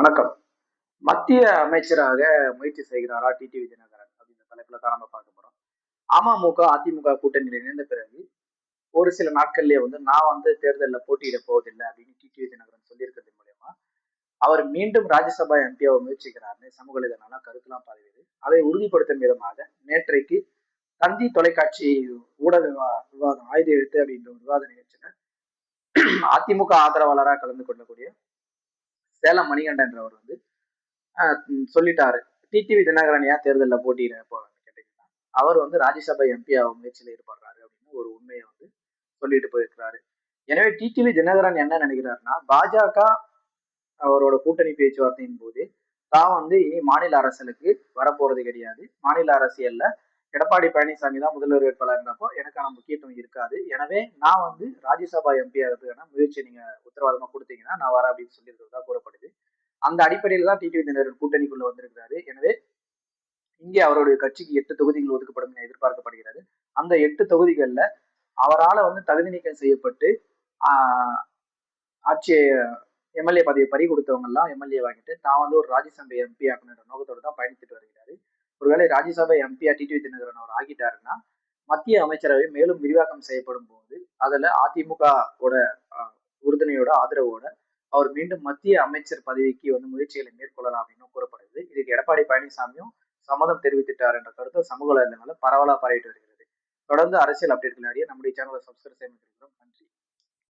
வணக்கம். மத்திய அமைச்சராக முயற்சி செய்கிறாரா டிடிவி தினகரன் அப்படின்ற தலைப்புல தான் நம்ம பார்க்க போறோம். அமமுக அதிமுக கூட்டணியில் இணைந்த பிறகு ஒரு சில நாட்கள்லயே வந்து நான் வந்து தேர்தலில் போட்டியிட போவதில்லை அப்படின்னு டிடிவி தினகரன் சொல்லியிருக்கிறது மூலயமா அவர் மீண்டும் ராஜ்யசபா எம்பியாக முயற்சிக்கிறார்னு சமூக இதனால கருத்துலாம் பரவியது அதை உறுதிப்படுத்தும் விதமாக நேற்றைக்கு தந்தி தொலைக்காட்சி ஊடக விவா- விவாதம் ஆயுத எழுத்து அப்படின்ற ஒரு விவாத நிகழ்ச்சியில அதிமுக ஆதரவாளராக கலந்து கொள்ளக்கூடிய சேலம் மணிகண்டன்றவர் வந்து சொல்லிட்டாரு. டிடிவி தினகரன் ஏன் தேர்தலில் போட்டியிட போறான்னு கேட்டீங்கன்னா அவர் வந்து ராஜ்யசபா எம்பி ஆகும் முயற்சியில் ஈடுபடுறாரு அப்படின்னு ஒரு உண்மையை வந்து சொல்லிட்டு போயிருக்கிறாரு. எனவே டிடிவி தினகரன் என்ன நினைக்கிறாருன்னா பாஜக அவரோட கூட்டணி பேச்சுவார்த்தையின் போது தான் வந்து இனி மாநில அரசுக்கு வரப்போறது கிடையாது. மாநில அரசியல்ல எடப்பாடி பழனிசாமி தான் முதல்வர் வேட்பாளர்ன்றப்போ எனக்கான முக்கியத்துவம் இருக்காது. எனவே நான் வந்து ராஜ்யசபா எம்பி ஆகிறதுக்கான முயற்சி நீங்க உத்தரவாதமா கொடுத்தீங்கன்னா நான் வரேன் அப்படின்னு சொல்லியிருக்கிறதா கூறப்படுது. அந்த அடிப்படையில் தான் டிடிவி தினகரன் கூட்டணிக்குள்ள வந்திருக்கிறாரு. எனவே இங்கே அவருடைய கட்சிக்கு எட்டு தொகுதிகள் ஒதுக்கப்படும் என எதிர்பார்க்கப்படுகிறது. அந்த எட்டு தொகுதிகளில் அவரால் வந்து தகுதி நீக்கம் செய்யப்பட்டு ஆட்சியை எம்எல்ஏ பதவியை பறி கொடுத்தவங்கெல்லாம் எம்எல்ஏ வாங்கிட்டு தான் வந்து ஒரு ராஜ்யசபை எம்பி ஆக்கணுன்ற நோக்கத்தோடு தான் பயணித்துட்டு வருகிறார் ஒருவேளை ராஜ்யசபா எம்பியா டிடி தினகரன் அவர் ஆகிட்டாருன்னா மத்திய அமைச்சரவை மேலும் விரிவாக்கம் செய்யப்படும் போது அதில் அதிமுக உறுதுணையோட ஆதரவோட அவர் மீண்டும் மத்திய அமைச்சர் பதவிக்கு வந்து முயற்சிகளை மேற்கொள்ளலாம் அப்படின்னு கூறப்படுது. இதுக்கு எடப்பாடி பழனிசாமியும் சம்மதம் தெரிவித்துட்டார் என்ற கருத்து சமூக வலைதளங்களில் பரவலாக பரவிட்டு வருகிறது. தொடர்ந்து அரசியல் அப்டேட்கள் அறிய நம்முடைய சேனலை சப்ஸ்கிரைப் செய்ய நன்றி.